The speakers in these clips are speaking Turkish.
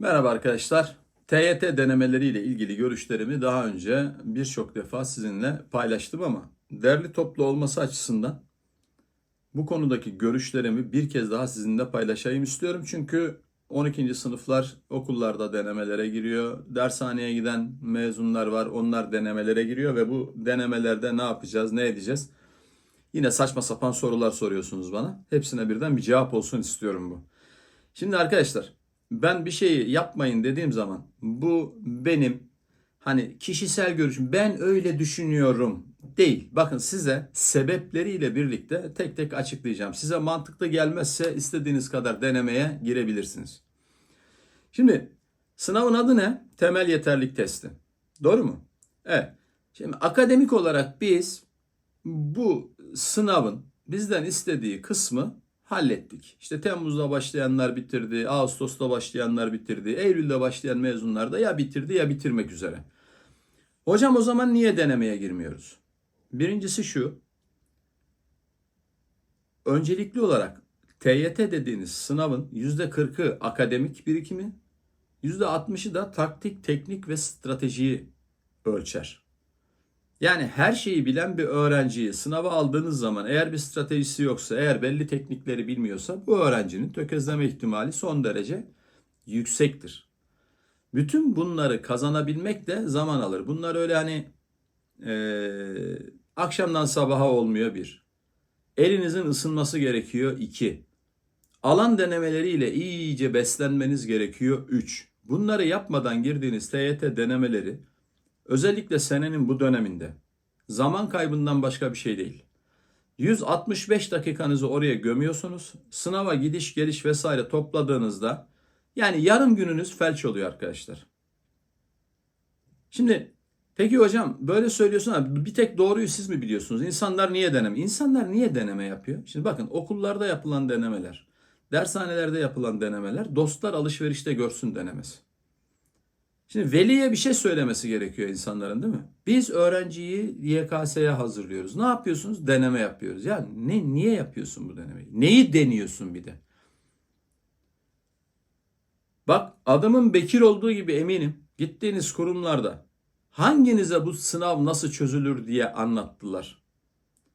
Merhaba arkadaşlar. TYT denemeleriyle ilgili görüşlerimi daha önce birçok defa sizinle paylaştım ama derli toplu olması açısından bu konudaki görüşlerimi bir kez daha sizinle paylaşayım istiyorum. Çünkü 12. sınıflar okullarda denemelere giriyor. Dershaneye giden mezunlar var. Onlar denemelere giriyor ve bu denemelerde ne yapacağız, ne edeceğiz? Yine saçma sapan sorular soruyorsunuz bana. Hepsine birden bir cevap olsun istiyorum bu. Şimdi arkadaşlar ben bir şeyi yapmayın dediğim zaman bu benim hani kişisel görüşüm ben öyle düşünüyorum değil. Bakın size sebepleriyle birlikte tek tek açıklayacağım. Size mantıklı gelmezse istediğiniz kadar denemeye girebilirsiniz. Şimdi sınavın adı ne? Temel yeterlik testi. Doğru mu? Evet. Şimdi akademik olarak biz bu sınavın bizden istediği kısmı hallettik. İşte Temmuz'da başlayanlar bitirdi, Ağustos'ta başlayanlar bitirdi, Eylül'de başlayan mezunlar da ya bitirdi ya bitirmek üzere. Hocam o zaman niye denemeye girmiyoruz? Birincisi şu. Öncelikli olarak TYT dediğiniz sınavın %40'ı akademik birikimi, %60'ı da taktik, teknik ve stratejiyi ölçer. Yani her şeyi bilen bir öğrenciyi sınava aldığınız zaman eğer bir stratejisi yoksa, eğer belli teknikleri bilmiyorsa bu öğrencinin tökezleme ihtimali son derece yüksektir. Bütün bunları kazanabilmek de zaman alır. Bunlar öyle hani eee, akşamdan sabaha olmuyor bir. Elinizin ısınması gerekiyor iki. Alan denemeleriyle iyice beslenmeniz gerekiyor üç. Bunları yapmadan girdiğiniz TYT denemeleri Özellikle senenin bu döneminde zaman kaybından başka bir şey değil. 165 dakikanızı oraya gömüyorsunuz. Sınava gidiş geliş vesaire topladığınızda yani yarım gününüz felç oluyor arkadaşlar. Şimdi peki hocam böyle söylüyorsun ama bir tek doğruyu siz mi biliyorsunuz? İnsanlar niye deneme? İnsanlar niye deneme yapıyor? Şimdi bakın okullarda yapılan denemeler, dershanelerde yapılan denemeler dostlar alışverişte görsün denemesi. Şimdi veliye bir şey söylemesi gerekiyor insanların değil mi? Biz öğrenciyi YKS'ye hazırlıyoruz. Ne yapıyorsunuz? Deneme yapıyoruz. Ya ne niye yapıyorsun bu denemeyi? Neyi deniyorsun bir de? Bak adamın Bekir olduğu gibi eminim. Gittiğiniz kurumlarda hanginize bu sınav nasıl çözülür diye anlattılar.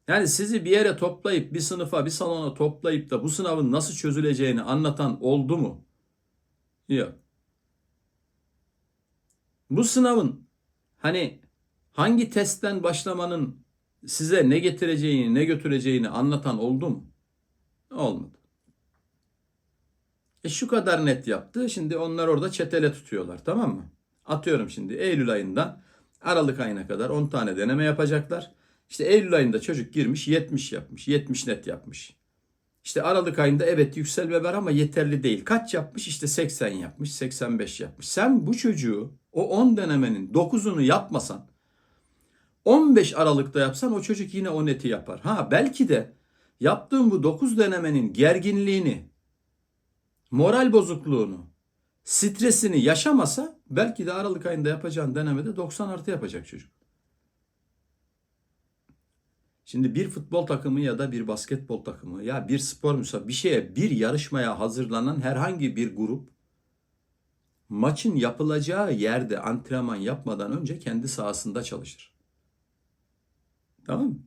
Yani sizi bir yere toplayıp bir sınıfa bir salona toplayıp da bu sınavın nasıl çözüleceğini anlatan oldu mu? Yok. Bu sınavın hani hangi testten başlamanın size ne getireceğini, ne götüreceğini anlatan oldu mu? Olmadı. E şu kadar net yaptı. Şimdi onlar orada çetele tutuyorlar tamam mı? Atıyorum şimdi Eylül ayında Aralık ayına kadar 10 tane deneme yapacaklar. İşte Eylül ayında çocuk girmiş 70 yapmış. 70 net yapmış. İşte Aralık ayında evet yükselme var ama yeterli değil. Kaç yapmış? İşte 80 yapmış, 85 yapmış. Sen bu çocuğu o 10 denemenin 9'unu yapmasan 15 Aralık'ta yapsan o çocuk yine o neti yapar. Ha belki de yaptığın bu 9 denemenin gerginliğini, moral bozukluğunu, stresini yaşamasa belki de Aralık ayında yapacağın denemede 90 artı yapacak çocuk. Şimdi bir futbol takımı ya da bir basketbol takımı ya bir spor müsabakası bir şeye bir yarışmaya hazırlanan herhangi bir grup maçın yapılacağı yerde antrenman yapmadan önce kendi sahasında çalışır. Tamam mı?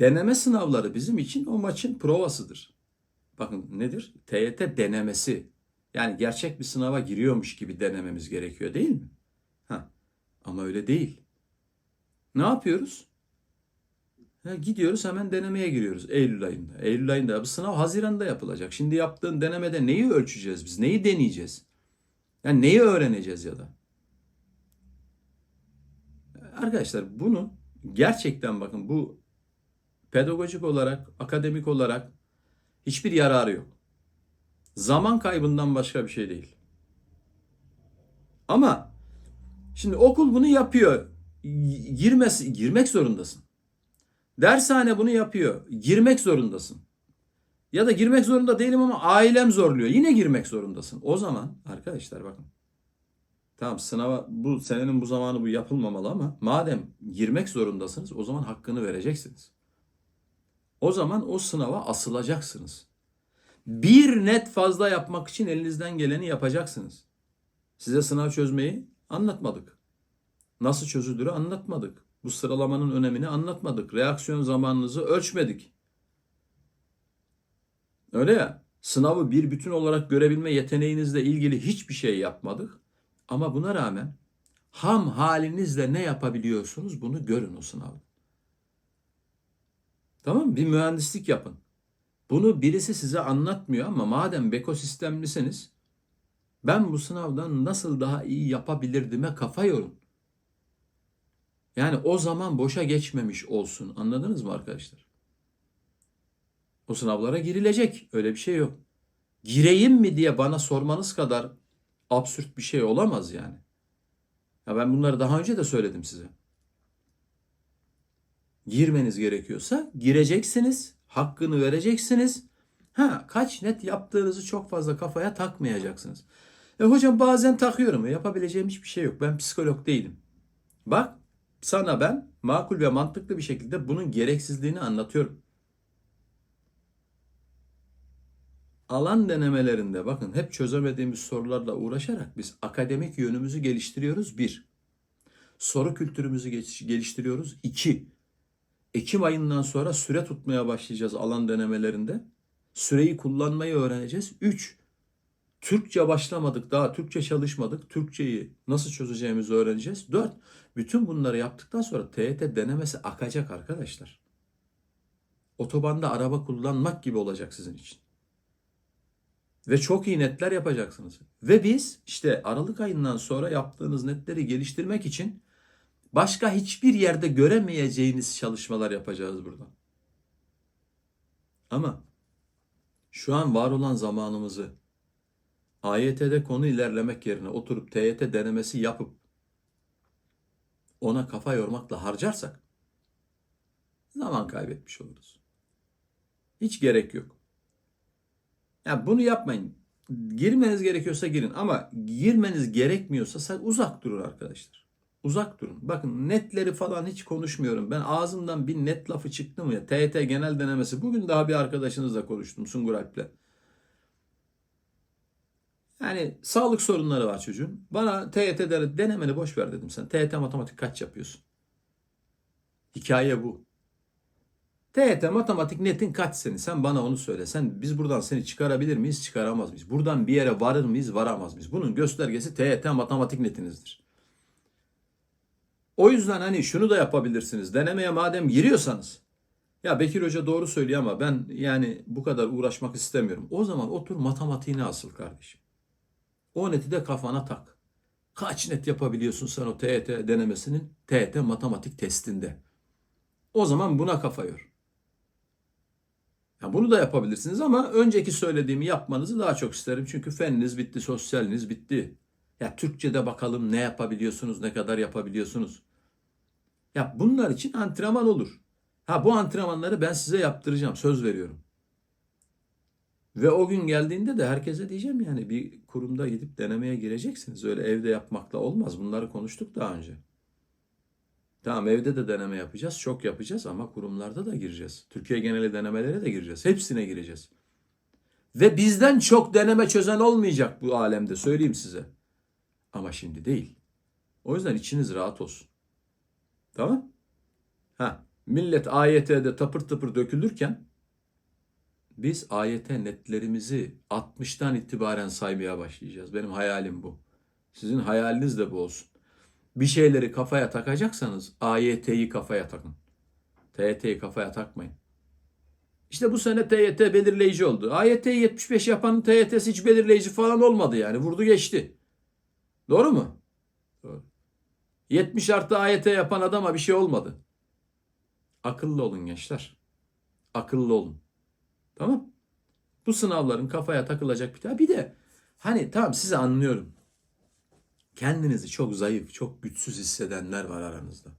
Deneme sınavları bizim için o maçın provasıdır. Bakın nedir? TYT denemesi. Yani gerçek bir sınava giriyormuş gibi denememiz gerekiyor değil mi? Ha. Ama öyle değil. Ne yapıyoruz? Ha, gidiyoruz hemen denemeye giriyoruz Eylül ayında. Eylül ayında bu sınav Haziran'da yapılacak. Şimdi yaptığın denemede neyi ölçeceğiz biz? Neyi deneyeceğiz? Yani neyi öğreneceğiz ya da? Arkadaşlar bunu gerçekten bakın bu pedagojik olarak, akademik olarak hiçbir yararı yok. Zaman kaybından başka bir şey değil. Ama şimdi okul bunu yapıyor. Girmesi, girmek zorundasın. Dershane bunu yapıyor. Girmek zorundasın. Ya da girmek zorunda değilim ama ailem zorluyor. Yine girmek zorundasın. O zaman arkadaşlar bakın. Tamam sınava bu senenin bu zamanı bu yapılmamalı ama madem girmek zorundasınız o zaman hakkını vereceksiniz. O zaman o sınava asılacaksınız. Bir net fazla yapmak için elinizden geleni yapacaksınız. Size sınav çözmeyi anlatmadık. Nasıl çözülürü anlatmadık. Bu sıralamanın önemini anlatmadık. Reaksiyon zamanınızı ölçmedik. Öyle ya. Sınavı bir bütün olarak görebilme yeteneğinizle ilgili hiçbir şey yapmadık. Ama buna rağmen ham halinizle ne yapabiliyorsunuz bunu görün o sınavda. Tamam mı? Bir mühendislik yapın. Bunu birisi size anlatmıyor ama madem ekosistemlisiniz ben bu sınavdan nasıl daha iyi yapabilirdime kafa yorun. Yani o zaman boşa geçmemiş olsun. Anladınız mı arkadaşlar? O sınavlara girilecek. Öyle bir şey yok. Gireyim mi diye bana sormanız kadar absürt bir şey olamaz yani. Ya ben bunları daha önce de söyledim size. Girmeniz gerekiyorsa gireceksiniz. Hakkını vereceksiniz. Ha kaç net yaptığınızı çok fazla kafaya takmayacaksınız. E hocam bazen takıyorum. E, yapabileceğim hiçbir şey yok. Ben psikolog değilim. Bak sana ben makul ve mantıklı bir şekilde bunun gereksizliğini anlatıyorum. Alan denemelerinde bakın hep çözemediğimiz sorularla uğraşarak biz akademik yönümüzü geliştiriyoruz. Bir. Soru kültürümüzü geliştiriyoruz. İki. Ekim ayından sonra süre tutmaya başlayacağız alan denemelerinde. Süreyi kullanmayı öğreneceğiz. Üç. Türkçe başlamadık daha Türkçe çalışmadık. Türkçeyi nasıl çözeceğimizi öğreneceğiz. Dört. Bütün bunları yaptıktan sonra TYT denemesi akacak arkadaşlar. Otobanda araba kullanmak gibi olacak sizin için. Ve çok iyi netler yapacaksınız. Ve biz işte Aralık ayından sonra yaptığınız netleri geliştirmek için başka hiçbir yerde göremeyeceğiniz çalışmalar yapacağız burada. Ama şu an var olan zamanımızı AYT'de konu ilerlemek yerine oturup TYT denemesi yapıp ona kafa yormakla harcarsak zaman kaybetmiş oluruz. Hiç gerek yok. Ya bunu yapmayın. Girmeniz gerekiyorsa girin ama girmeniz gerekmiyorsa sa- uzak durun arkadaşlar. Uzak durun. Bakın netleri falan hiç konuşmuyorum. Ben ağzımdan bir net lafı çıktı mı ya? TYT genel denemesi. Bugün daha bir arkadaşınızla konuştum Sungur Alp'le. Yani sağlık sorunları var çocuğun. Bana de- denemeni boş ver dedim sen. TYT matematik kaç yapıyorsun? Hikaye bu. TYT matematik netin kaç senin? Sen bana onu söyle. Sen biz buradan seni çıkarabilir miyiz? Çıkaramaz mıyız? Buradan bir yere varır mıyız? Varamaz mıyız? Bunun göstergesi TYT matematik netinizdir. O yüzden hani şunu da yapabilirsiniz. Denemeye madem giriyorsanız ya Bekir Hoca doğru söylüyor ama ben yani bu kadar uğraşmak istemiyorum. O zaman otur matematiğine asıl kardeşim. O neti de kafana tak. Kaç net yapabiliyorsun sen o TYT denemesinin TYT matematik testinde? O zaman buna kafa yor. Ya bunu da yapabilirsiniz ama önceki söylediğimi yapmanızı daha çok isterim. Çünkü feniniz bitti, sosyaliniz bitti. Ya Türkçe'de bakalım ne yapabiliyorsunuz, ne kadar yapabiliyorsunuz. Ya bunlar için antrenman olur. Ha bu antrenmanları ben size yaptıracağım, söz veriyorum. Ve o gün geldiğinde de herkese diyeceğim yani bir kurumda gidip denemeye gireceksiniz. Öyle evde yapmakla olmaz. Bunları konuştuk daha önce. Tamam evde de deneme yapacağız, çok yapacağız ama kurumlarda da gireceğiz. Türkiye geneli denemelere de gireceğiz. Hepsine gireceğiz. Ve bizden çok deneme çözen olmayacak bu alemde söyleyeyim size. Ama şimdi değil. O yüzden içiniz rahat olsun. Tamam? Ha, millet AYT'de tapır tapır dökülürken biz AYT netlerimizi 60'tan itibaren saymaya başlayacağız. Benim hayalim bu. Sizin hayaliniz de bu olsun. Bir şeyleri kafaya takacaksanız AYT'yi kafaya takın. TYT'yi kafaya takmayın. İşte bu sene TYT belirleyici oldu. AYT'yi 75 yapan TYT'si hiç belirleyici falan olmadı yani. Vurdu geçti. Doğru mu? Doğru. 70 artı AYT yapan adama bir şey olmadı. Akıllı olun gençler. Akıllı olun. Tamam? Bu sınavların kafaya takılacak bir tane. Bir de hani tamam sizi anlıyorum. Kendinizi çok zayıf, çok güçsüz hissedenler var aranızda.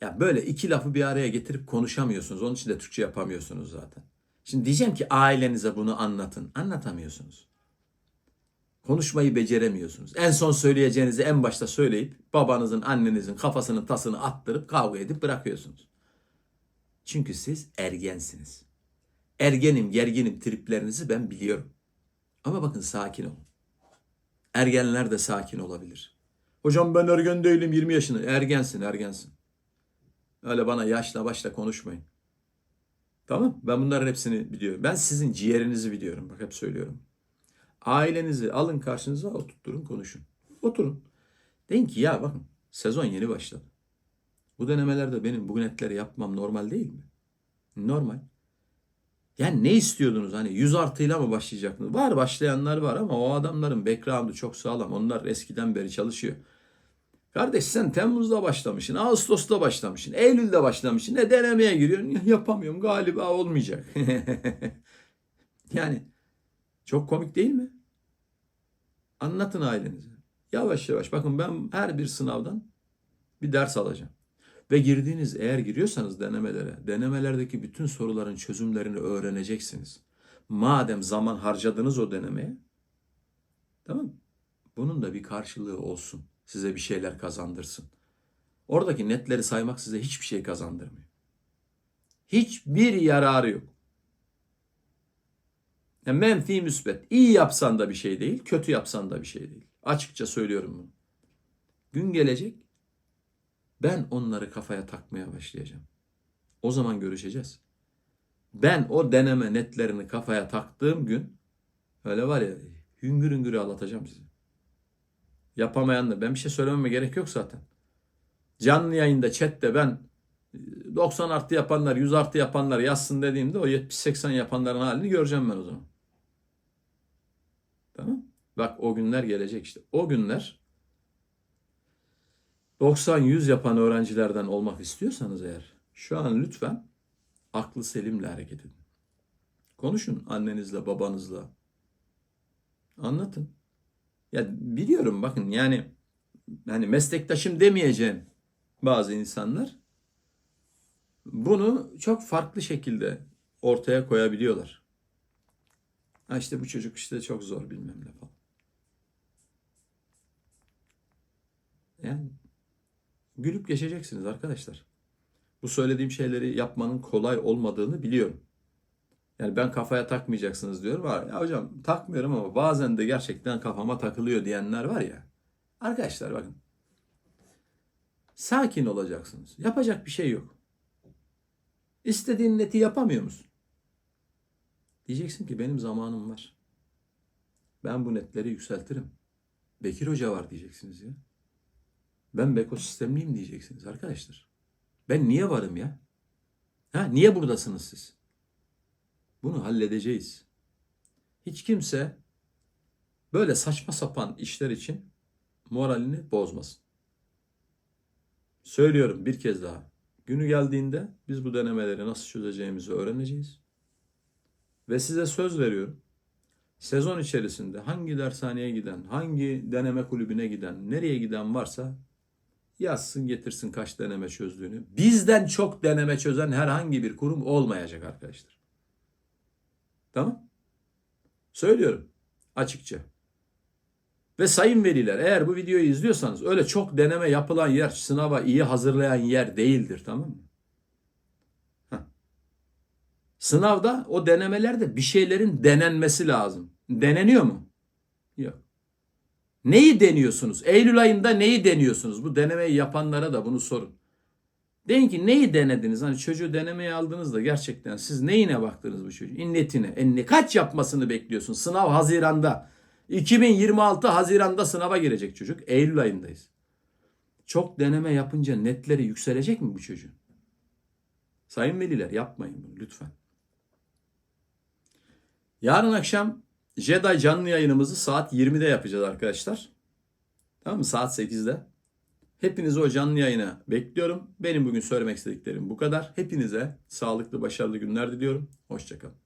Ya böyle iki lafı bir araya getirip konuşamıyorsunuz. Onun için de Türkçe yapamıyorsunuz zaten. Şimdi diyeceğim ki ailenize bunu anlatın. Anlatamıyorsunuz. Konuşmayı beceremiyorsunuz. En son söyleyeceğinizi en başta söyleyip babanızın, annenizin kafasının tasını attırıp kavga edip bırakıyorsunuz. Çünkü siz ergensiniz. ergenim, gerginim triplerinizi ben biliyorum. Ama bakın sakin olun. Ergenler de sakin olabilir. Hocam ben ergen değilim 20 yaşında. Ergensin, ergensin. Öyle bana yaşla başla konuşmayın. Tamam Ben bunların hepsini biliyorum. Ben sizin ciğerinizi biliyorum. Bak hep söylüyorum. Ailenizi alın karşınıza oturtturun konuşun. Oturun. Deyin ki ya bakın sezon yeni başladı. Bu denemelerde benim bu netleri yapmam normal değil mi? Normal. Yani ne istiyordunuz? Hani 100 artıyla mı başlayacaktınız? Var başlayanlar var ama o adamların background'u çok sağlam. Onlar eskiden beri çalışıyor. Kardeş sen Temmuz'da başlamışsın, Ağustos'ta başlamışsın, Eylül'de başlamışsın. Ne denemeye giriyorsun? Ya, yapamıyorum galiba olmayacak. yani çok komik değil mi? Anlatın ailenize. Yavaş yavaş bakın ben her bir sınavdan bir ders alacağım. Ve girdiğiniz eğer giriyorsanız denemelere, denemelerdeki bütün soruların çözümlerini öğreneceksiniz. Madem zaman harcadınız o denemeye, tamam? Bunun da bir karşılığı olsun. Size bir şeyler kazandırsın. Oradaki netleri saymak size hiçbir şey kazandırmıyor. Hiçbir yararı yok. Yani menfi müsbet. İyi yapsan da bir şey değil, kötü yapsan da bir şey değil. Açıkça söylüyorum bunu. Gün gelecek ben onları kafaya takmaya başlayacağım. O zaman görüşeceğiz. Ben o deneme netlerini kafaya taktığım gün öyle var ya hüngür hüngür ağlatacağım sizi. Yapamayan da ben bir şey söylememe gerek yok zaten. Canlı yayında chatte ben 90 artı yapanlar 100 artı yapanlar yazsın dediğimde o 70-80 yapanların halini göreceğim ben o zaman. Tamam. Bak o günler gelecek işte. O günler 90-100 yapan öğrencilerden olmak istiyorsanız eğer şu an lütfen aklı selimle hareket edin. Konuşun annenizle, babanızla. Anlatın. Ya biliyorum bakın yani hani meslektaşım demeyeceğim bazı insanlar bunu çok farklı şekilde ortaya koyabiliyorlar. Ha işte bu çocuk işte çok zor bilmem ne falan. Yani gülüp geçeceksiniz arkadaşlar. Bu söylediğim şeyleri yapmanın kolay olmadığını biliyorum. Yani ben kafaya takmayacaksınız diyorum. Var ya hocam takmıyorum ama bazen de gerçekten kafama takılıyor diyenler var ya. Arkadaşlar bakın. Sakin olacaksınız. Yapacak bir şey yok. İstediğin neti yapamıyor musun? Diyeceksin ki benim zamanım var. Ben bu netleri yükseltirim. Bekir Hoca var diyeceksiniz ya. Ben Beko sistemliyim diyeceksiniz arkadaşlar. Ben niye varım ya? Ha, niye buradasınız siz? Bunu halledeceğiz. Hiç kimse böyle saçma sapan işler için moralini bozmasın. Söylüyorum bir kez daha. Günü geldiğinde biz bu denemeleri nasıl çözeceğimizi öğreneceğiz. Ve size söz veriyorum. Sezon içerisinde hangi dershaneye giden, hangi deneme kulübüne giden, nereye giden varsa yazsın getirsin kaç deneme çözdüğünü. Bizden çok deneme çözen herhangi bir kurum olmayacak arkadaşlar. Tamam? Söylüyorum açıkça. Ve sayın veliler eğer bu videoyu izliyorsanız öyle çok deneme yapılan yer sınava iyi hazırlayan yer değildir tamam mı? Heh. Sınavda o denemelerde bir şeylerin denenmesi lazım. Deneniyor mu? Yok. Neyi deniyorsunuz? Eylül ayında neyi deniyorsunuz? Bu denemeyi yapanlara da bunu sorun. Deyin ki neyi denediniz? Hani çocuğu denemeye aldınız gerçekten siz neyine baktınız bu çocuğun? İnnetine. E kaç yapmasını bekliyorsun? Sınav Haziran'da. 2026 Haziran'da sınava girecek çocuk. Eylül ayındayız. Çok deneme yapınca netleri yükselecek mi bu çocuğun? Sayın veliler yapmayın bunu lütfen. Yarın akşam Jedi canlı yayınımızı saat 20'de yapacağız arkadaşlar. Tamam mı? Saat 8'de. Hepinizi o canlı yayına bekliyorum. Benim bugün söylemek istediklerim bu kadar. Hepinize sağlıklı, başarılı günler diliyorum. Hoşçakalın.